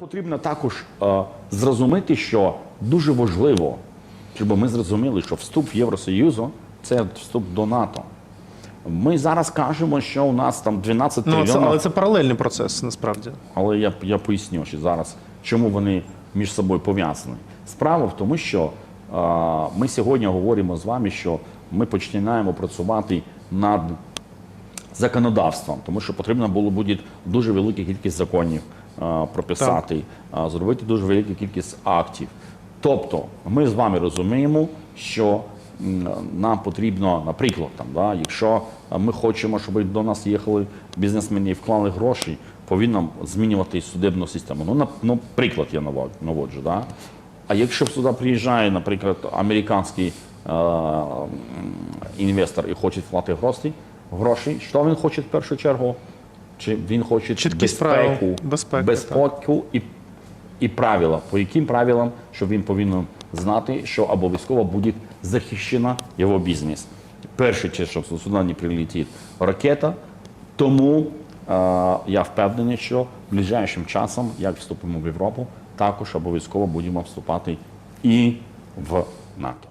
Потрібно також е, зрозуміти, що дуже важливо, щоб ми зрозуміли, що вступ в Євросоюзу це вступ до НАТО. Ми зараз кажемо, що у нас там 12 Ну, трильйонів, але це паралельний процес насправді. але я, я поясню, що зараз чому вони між собою пов'язані. Справа в тому, що е, ми сьогодні говоримо з вами, що ми починаємо працювати над законодавством, тому що потрібно було буде дуже велика кількість законів е, прописати, е, зробити дуже велику кількість актів. Тобто, ми з вами розуміємо, що нам потрібно, наприклад, там, да, якщо ми хочемо, щоб до нас їхали бізнесмени і вклали гроші, повинно змінювати судебну систему. Ну, на, ну я навод- наводжу. Да? А якщо сюди приїжджає, наприклад, американський е, інвестор і хоче вклати гроші, гроші, що він хоче в першу чергу? Чи він хоче Чіткість безпеку, правил, безпеку і, і правила. По яким правилам, що він повинен знати, що обов'язково буде захищена його бізнес. Перше, що сюди не прилетить ракета, тому е, я впевнений, що ближайшим часом, як вступимо в Європу, також обов'язково будемо вступати і в НАТО.